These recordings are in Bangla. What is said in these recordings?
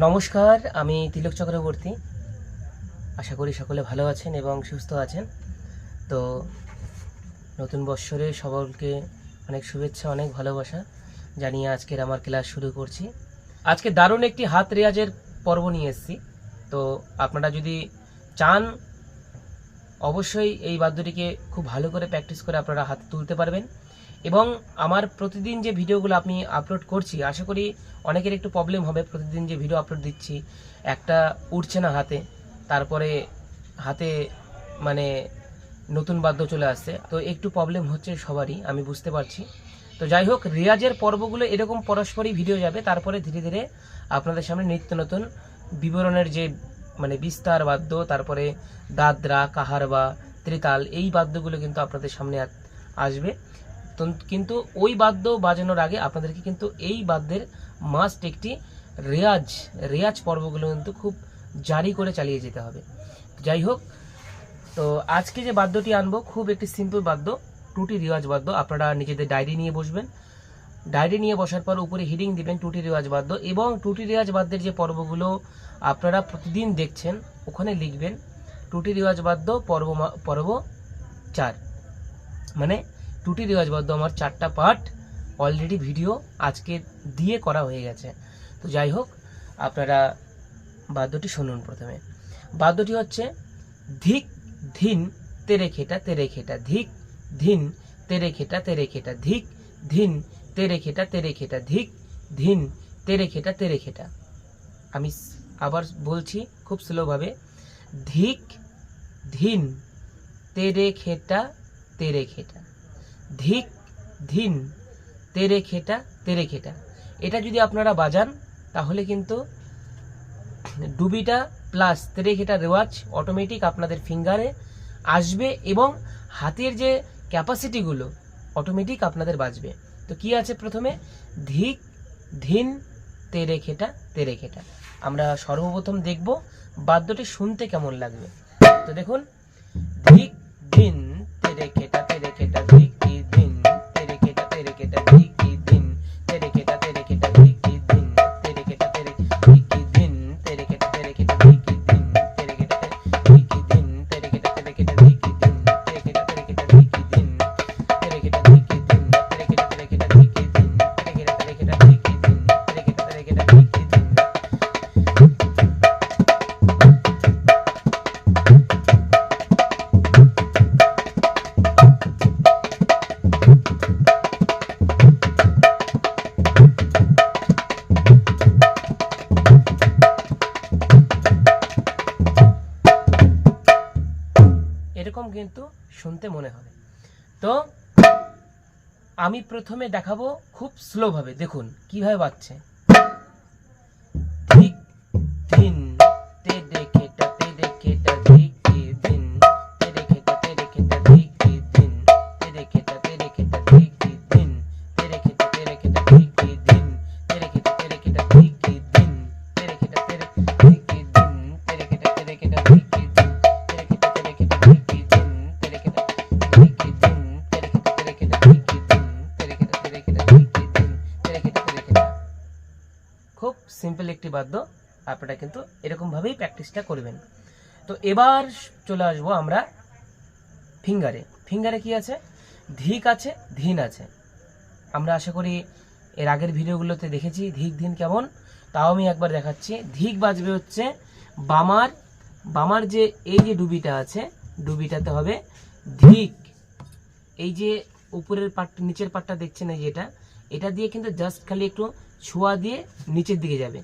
নমস্কার, আমি তিলক চক্রবর্তী। আশা করি সকলে ভালো আছেন এবং সুস্থ আছেন। তো নতুন বৎসরে সকলকে অনেক শুভেচ্ছা, অনেক ভালোবাসা জানিয়ে আজকের আমার ক্লাস শুরু করছি। আজকে দারুণ একটি হাত রেয়াজের পর্ব নিয়ে এসেছি। তো আপনারা যদি চান, অবশ্যই এই বাদ্যটিকে খুব ভালো করে প্র্যাকটিস করে আপনারা হাত তুলতে পারবেন। এবং আমার প্রতিদিন যে ভিডিওগুলো আমি আপলোড করছি, আশা করি অনেকের একটু প্রবলেম হবে। প্রতিদিন যে ভিডিও আপলোড দিচ্ছি, একটা উঠছে না হাতে, তারপরে হাতে মানে নতুন বাদ্য চলে আসছে। তো একটু প্রবলেম হচ্ছে সবারই, আমি বুঝতে পারছি। তো যাই হোক, রিয়াজের পর্বগুলো এরকম পরস্পরই ভিডিও যাবে, তারপরে ধীরে ধীরে আপনাদের সামনে নিত্য নতুন বিবরণের যে মানে বিস্তার বাদ্য, তারপরে দাদরা, কাহারবা, ত্রিতাল, এই বাদ্যগুলো কিন্তু আপনাদের সামনে আসবে। কিন্তু ওই বাদ্য বাজানোর আগে আপনাদেরকে কিন্তু এই বাদ্যের মাস্ট একটি রেয়াজ রেয়াজ পর্বগুলো কিন্তু খুব জারি করে চালিয়ে যেতে হবে। যাই হোক, তো আজকে যে বাদ্যটি আনব খুব একটি সিম্পল বাদ্য, টুটি রেওয়াজ বাদ্য, আপনারা নিজেদের ডায়েরি নিয়ে বসবেন। ডায়েরি নিয়ে বসার পর উপরে হিডিং দিবেন টুটি রেওয়াজ বাদ্য এবং টুটি রেওয়াজ বাদ্যের যে পর্বগুলো আপনারা প্রতিদিন দেখছেন, ওখানে লিখবেন টুটি রেওয়াজ বাদ্য পর্ব পর্ব চার। মানে টুটি রেওয়াজ বাদ্য আমার চারটা পার্ট অলরেডি ভিডিও আজকে দিয়ে করা হয়ে গেছে। তো যাই হোক, আপনারা বাদ্যটি শুনুন প্রথমে। বাদ্যটি হচ্ছে, ধিক ধিন তেরে খেটা তেরে খেটা, ধিক ধিন তেরে খেটা তেরে খেটা, ধিক ধিন তেরে খেটা তেরে খেটা, ধিক ধিন তেরে খেটা তেরে খেটা। আমি আবার বলছি খুব স্লোভাবে ধিক ধিন তেরে খেটা তেরে খেটা। ধিক, ধিন, তেরে খেটা তেরে খেটা। এটা যদি আপনারা বাজান, তাহলে কিন্তু ডুবিটা প্লাস তেরে খেটা রেওয়াজ অটোমেটিক আপনাদের ফিঙ্গারে আসবে এবং হাতের যে ক্যাপাসিটিগুলো অটোমেটিক আপনাদের বাজবে। তো কি আছে প্রথমে? ধিক, ধিন, তেরে খেটা তেরে খেটা। আমরা সর্বপ্রথম দেখব বাদ্যটি শুনতে কেমন লাগবে। তো দেখুন, ধিক, ধিন। শুনতে মনে হবে। তো আমি প্রথমে দেখাবো খুব স্লোভাবে দেখুন কীভাবে বাজছে। সিম্পল একটি বাদ্য, আপনারা কিন্তু এরকমভাবেই প্র্যাকটিসটা করবেন। তো এবার চলে আসব আমরা ফিঙ্গারে। ফিঙ্গারে কি আছে? ধিক আছে, ধিন আছে। আমরা আশা করি এর আগের ভিডিওগুলোতে দেখেছি ধিক, ধিন কেমন? তাও আমি একবার দেখাচ্ছি। ধিক বাজবে হচ্ছে বামার বামার যে এই যে ডুবিটা আছে, ডুবিটাতে হবে ধিক। এই যে উপরের পাটটা নিচের পাটটা দেখছেন এই যেটা এটা দিয়ে কিন্তু জাস্ট খালি একটু ছোঁয়া দিয়ে নিচের দিকে যাবে।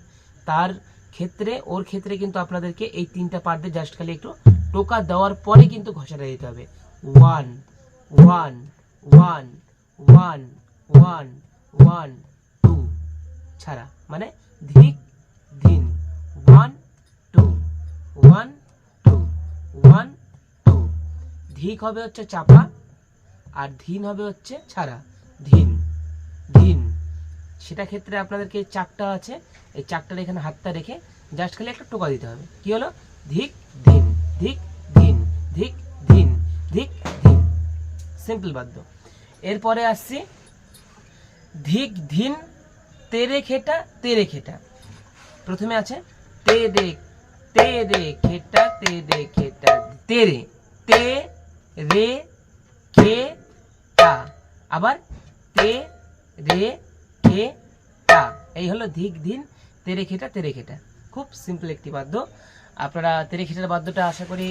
তার ক্ষেত্রে, ওর ক্ষেত্রে কিন্তু আপনাদেরকে এই তিনটা পার্ট দিয়ে জাস্ট খালি একটু টোকা দেওয়ার পরে কিন্তু ঘষাটা দিতে হবে। One one one one one one two ছাড়া। মানে ধিক, ধিন। One two one two one two ধিক হবে হচ্ছে চাপা আর ধিন হবে হচ্ছে ছাড়া। সেটা ক্ষেত্রে আপনাদেরকে চাকটা আছে। এই চাকটার এখানে হাতটা রেখে জাস্ট খালি একটা টোকা দিতে হবে। কি হলো? ধিক, ধিন ধিক ধিন ধিক ধিন ধিক, ধিন। সিম্পল বাদ্য। এরপরে আসছি, ধিক, ধিন, তেরে খেটা তেরে খেটা। প্রথমে আছে তে রে তে রে খেটা তে রে খেটা। তে রে তে রে খে টা আবার তে রে খে এই হলো ধিক ধিন তেরে খেটা তেরে খেটা খুব সিম্পল একটি বাদ্য। আপনারা তেরে খেটার বাদ্যটা আশা করি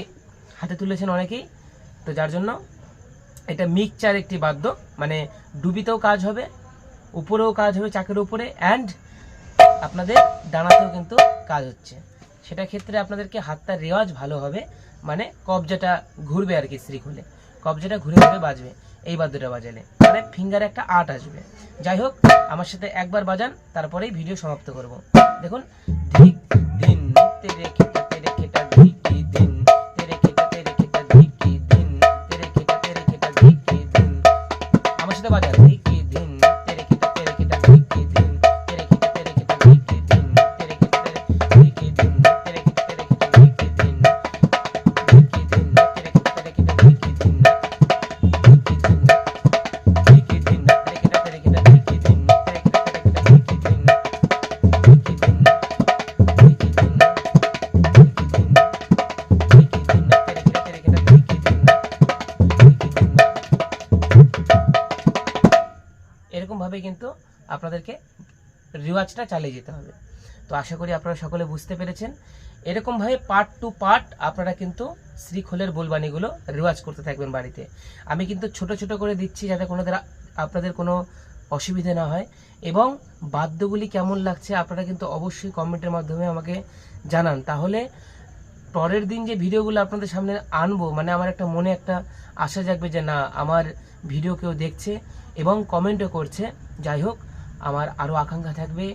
হাতে তুলেছেন অনেকেই। তো যার জন্য এটা মিক্সচার একটি বাদ্য মানে ডুবিতেও কাজ হবে, উপরেও কাজ হবে, চাকের উপরে অ্যান্ড আপনাদের ডানাতেও কিন্তু কাজ হচ্ছে। সেটা ক্ষেত্রে আপনাদেরকে হাতটা রেওয়াজ ভালো হবে মানে কবজাটা ঘুরবে আর কি শ্রী খুলে কবজাটা ঘুরে ঘুরে বাজবে। এই বাদ্যটা বাজালে মানে ফিঙ্গারে একটা আর্ট আসবে। যাই হোক, আমার সাথে একবার বাজান, তারপরেই ভিডিও সমাপ্ত করব। দেখুন, ধিক দিন আমার সাথে বাজান এরকমভাবে কিন্তু আপনাদেরকে রিওয়াজটা চালিয়ে যেতে হবে। তো আশা করি আপনারা সকলে বুঝতে পেরেছেন। এরকমভাবে পার্ট টু পার্ট আপনারা কিন্তু শ্রীখোলের বোলবাণীগুলো রিওয়াজ করতে থাকবেন বাড়িতে। আমি কিন্তু ছোট ছোট করে দিচ্ছি যাতে কোনো আপনাদের কোনো অসুবিধে না হয় এবং বাদ্যগুলি কেমন লাগছে আপনারা কিন্তু অবশ্যই কমেন্টের মাধ্যমে আমাকে জানান। তাহলে পরের দিন যে ভিডিওগুলো আপনাদের সামনে আনব মানে আমার একটা মনে একটা আশা জাগবে যে না, আমার ভিডিও কেউ দেখছে এবং কমেন্টও করছে। যাই হোক, আমার আরও আকাঙ্ক্ষা থাকবে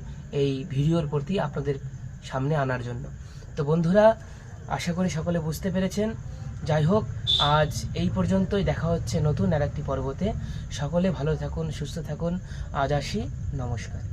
এই ভিডিওর প্রতি আপনাদের সামনে আনার জন্য। তো বন্ধুরা, আশা করি সকলে বুঝতে পেরেছেন। যাই হোক, আজ এই পর্যন্তই দেখা হচ্ছে নতুন আর একটি পর্বতে। সকলে ভালো থাকুন, সুস্থ থাকুন। আজ আসি, নমস্কার।